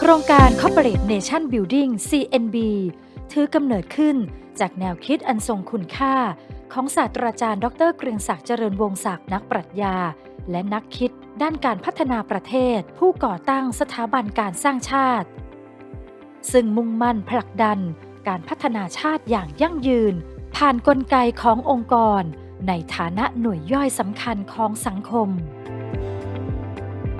โครงการ Corporate Nation Building CNB ถือกำเนิดขึ้นจากแนวคิดอันทรงคุณค่า ของศาสตราจารย์ ดรเกรียงศักดิ์เจริญวงศักดิ์นักปรัชญา และนักคิด ด้านการพัฒนาประเทศ ผู้ก่อตั้งสถาบันการสร้างชาติ ซึ่งมุ่งมั่นผลักดัน การพัฒนาชาติอย่างยั่งยืน ผ่านนกลไกขององค์กร ในฐานะหน่วยย่อยสำคัญของสังคม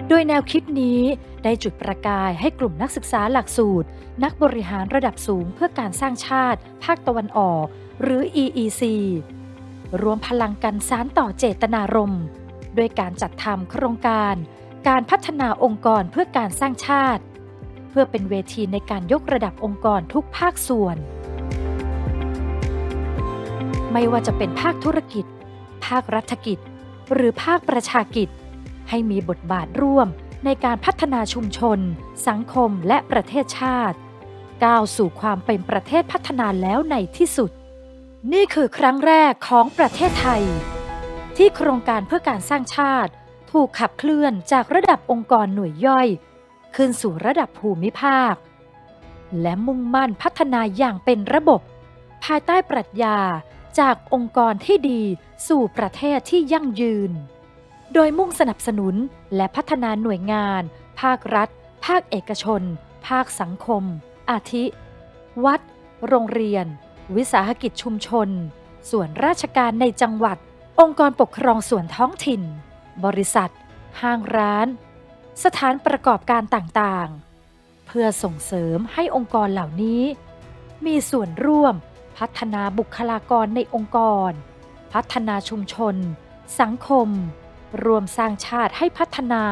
โดยแนวคิดนี้ได้จุดประกายให้กลุ่มนักศึกษาหลักสูตร นักบริหารระดับสูงเพื่อการสร้างชาติ ภาคตะวันออก หรือ EEC รวมพลังกันสารต่อเจตนารมณ์ด้วยการจัดทำโครงการ การพัฒนาองค์กรเพื่อการสร้างชาติ เพื่อเป็นเวทีในการยกระดับองค์กรทุกภาคส่วน ไม่ว่าจะเป็นภาคธุรกิจ ภาครัฐกิจ หรือภาคประชากิจ ให้มีบทบาทร่วมในการพัฒนาชุมชน สังคมและประเทศชาติ ก้าวสู่ความเป็นประเทศพัฒนาแล้วในที่สุด นี่คือครั้งแรกของประเทศไทย ที่โครงการเพื่อการสร้างชาติ ถูกขับเคลื่อนจากระดับองค์กรหน่วยย่อย ขึ้นสู่ระดับภูมิภาค และมุ่งมั่นพัฒนาอย่างเป็นระบบ ภายใต้ปรัชญาจากองค์กรที่ดีสู่ประเทศที่ยั่งยืน โดยมุ่งสนับสนุนและพัฒนาหน่วยงาน ภาครัฐ ภาคเอกชน ภาคสังคม อาทิ วัด โรงเรียน วิสาหกิจชุมชน ส่วนราชการในจังหวัด องค์กรปกครองส่วนท้องถิ่น บริษัท ห้างร้าน สถานประกอบการต่างๆ เพื่อส่งเสริมให้องค์กรเหล่านี้ มีส่วนร่วมพัฒนาบุคลากรในองค์กร พัฒนาชุมชน สังคม รวมสร้างชาติให้พัฒนา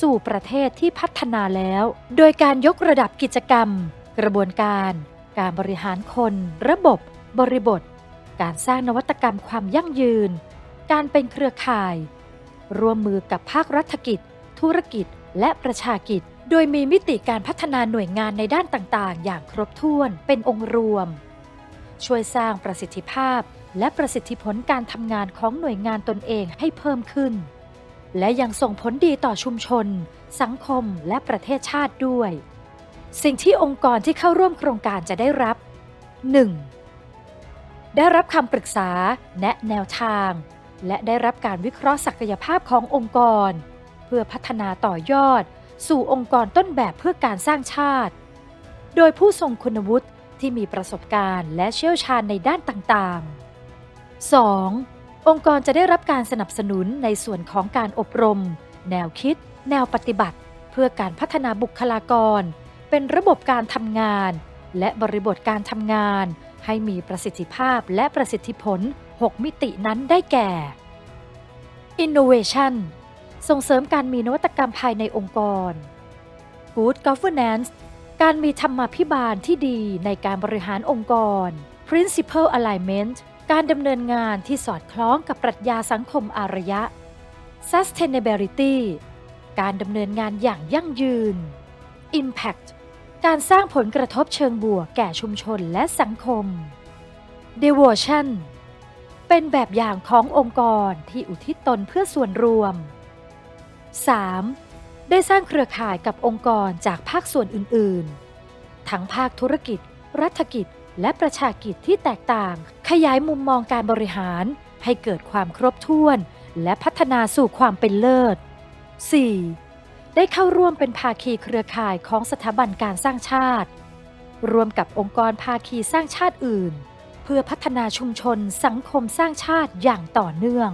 สู่ประเทศที่พัฒนาแล้ว โดยการยกระดับกิจกรรม กระบวนการ การบริหารคน ระบบ บริบท การสร้างนวัตกรรมความยั่งยืน การเป็นเครือข่าย ร่วมมือกับภาครัฐกิจ ธุรกิจ และประชากิจ โดยมีมิติการพัฒนาหน่วยงานในด้านต่างๆ อย่างครบถ้วนเป็นองค์รวม ช่วยสร้างประสิทธิภาพ และประสิทธิผลการทำงานของหน่วยงานตนเองให้เพิ่มขึ้น และยังส่งผลดีต่อชุมชน สังคมและประเทศชาติด้วย สิ่งที่องค์กรที่เข้าร่วมโครงการจะได้รับ 1. ได้รับคำปรึกษาแนะแนวทาง และได้รับการวิเคราะห์ศักยภาพขององค์กร เพื่อพัฒนาต่อยอด สู่องค์กรต้นแบบเพื่อการสร้างชาติ โดยผู้ทรงคุณวุฒิที่มีประสบการณ์และเชี่ยวชาญในด้านต่างๆ 2. องค์กรจะได้รับการสนับสนุนในส่วนของการอบรม แนวคิด แนวปฏิบัติ เพื่อการพัฒนาบุคลากร เป็นระบบการทำงาน และบริบทการทำงาน ให้มีประสิทธิภาพและประสิทธิผล 6 มิตินั้นได้แก่ Innovation ส่งเสริมการมีนวัตกรรมภายในองค์กร Good Governance การมีธรรมาภิบาลที่ดีในการบริหารองค์กร Principle Alignment การดำเนินงานที่สอดคล้องกับปรัชญาสังคมอารยะ Sustainability การดำเนินงานอย่างยั่งยืน Impact การสร้างผลกระทบเชิงบวกแก่ชุมชนและสังคม Devotion เป็นแบบอย่างขององค์กรที่อุทิศตนเพื่อส่วนรวม 3. ได้สร้างเครือข่ายกับองค์กรจากภาคส่วนอื่น ๆ ทั้งภาคธุรกิจ รัฐกิจ และประชากิจที่แตกต่าง ขยายมุมมองการบริหาร ให้เกิดความครบถ้วน และพัฒนาสู่ความเป็นเลิศ 4. ได้เข้าร่วมเป็นภาคีเครือข่ายของสถาบันการสร้างชาติ รวมกับองค์กรภาคีสร้างชาติอื่น เพื่อพัฒนาชุมชนสังคมสร้างชาติอย่างต่อเนื่อง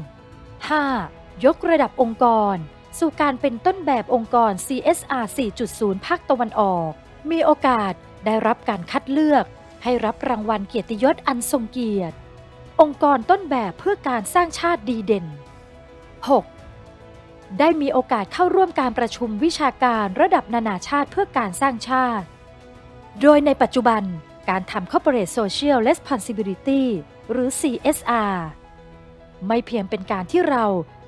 5. ยกระดับองค์กร สู่การเป็นต้นแบบองค์กร CSR 4.0 ภาคตะวันออก มีโอกาสได้รับการคัดเลือก ให้รับรางวัลเกียรติยศอันทรงเกียรติ องค์กรต้นแบบเพื่อการสร้างชาติดีเด่น 6. ได้มีโอกาสเข้าร่วมการประชุมวิชาการระดับนานาชาติเพื่อการสร้างชาติ โดยในปัจจุบันการทำ Corporate Social Responsibility หรือ CSR ไม่เพียงเป็นการที่เรา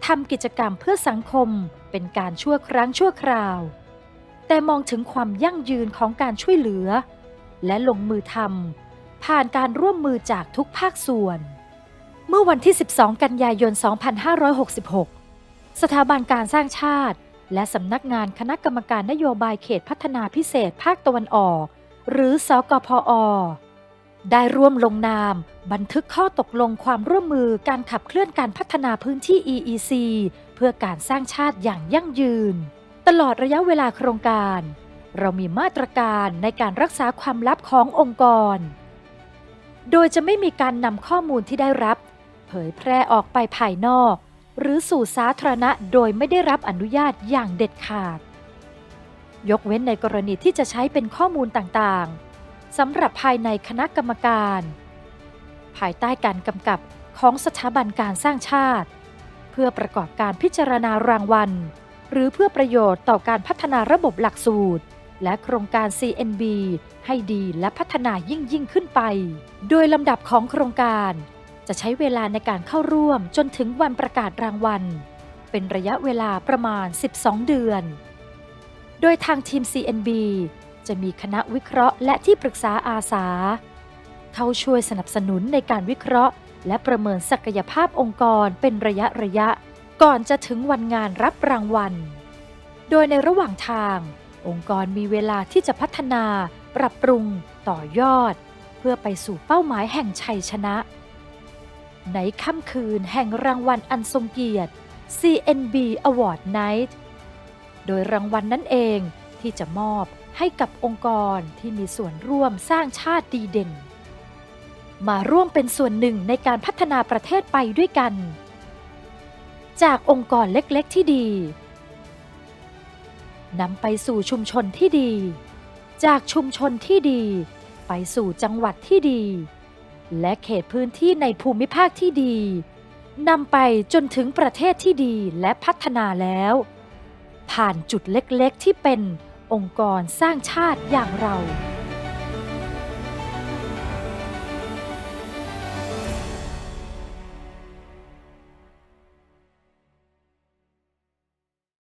ทำกิจกรรมเพื่อสังคม เป็นการชั่วครั้งชั่วคราว แต่มองถึงความยั่งยืนของการช่วยเหลือ และลงมือทำผ่านการร่วมมือจากทุกภาคส่วน เมื่อวันที่ 12 กันยายน 2566 สถาบันการสร้างชาติ และสำนักงานคณะกรรมการนโยบายเขตพัฒนาพิเศษภาคตะวันออก หรือสกพอได้ร่วมลงนามบันทึกข้อตกลงความร่วมมือการขับเคลื่อนการพัฒนาพื้นที่ EEC เพื่อการสร้างชาติอย่างยั่งยืน ตลอดระยะเวลาโครงการ เรามีมาตรการในการรักษาความลับขององค์กร โดยจะไม่มีการนำข้อมูลที่ได้รับ เผยแพร่ออกไปภายนอก หรือสู่สาธารณะโดยไม่ได้รับอนุญาตอย่างเด็ดขาด ยกเว้นในกรณีที่จะใช้เป็นข้อมูลต่างๆสำหรับภายในคณะกรรมการ ภายใต้การกำกับของสถาบันการสร้างชาติ เพื่อประกอบการพิจารณารางวัล หรือเพื่อประโยชน์ต่อการพัฒนาระบบหลักสูตร และโครงการ CNB ให้ดีและพัฒนายิ่งยิ่งขึ้นไป โดยลำดับของโครงการ จะใช้เวลาในการเข้าร่วมจนถึงวันประกาศรางวัล เป็นระยะเวลาประมาณ 12 เดือน โดยทางทีม CNB จะมีคณะวิเคราะห์และที่ปรึกษาอาสา เข้าช่วยสนับสนุนในการวิเคราะห์ และประเมินศักยภาพองค์กรเป็นระยะระยะ ก่อนจะถึงวันงานรับรางวัล โดยในระหว่างทาง องค์กรมีเวลาที่จะพัฒนา ปรับปรุง ต่อยอด เพื่อไปสู่เป้าหมายแห่งชัยชนะ ในค่ำคืนแห่งรางวัลอันทรงเกียรติ CNB Award Night โดยรางวัลนนั้นเองที่จะมอบให้กับองค์กรที่มีส่วนร่วมสร้างชาติดีเด่น มาร่วมเป็นส่วนหนึ่งในการพัฒนาประเทศไปด้วยกัน จากองค์กรเล็กๆที่ดี นำไปสู่ชุมชนที่ดี จากชุมชนที่ดี ไปสู่จังหวัดที่ดี และเขตพื้นที่ในภูมิภาคที่ดีนำไปจนถึงประเทศที่ดีและพัฒนาแล้ว ผ่านจุดเล็กๆที่เป็นองค์กรสร้างชาติอย่างเรา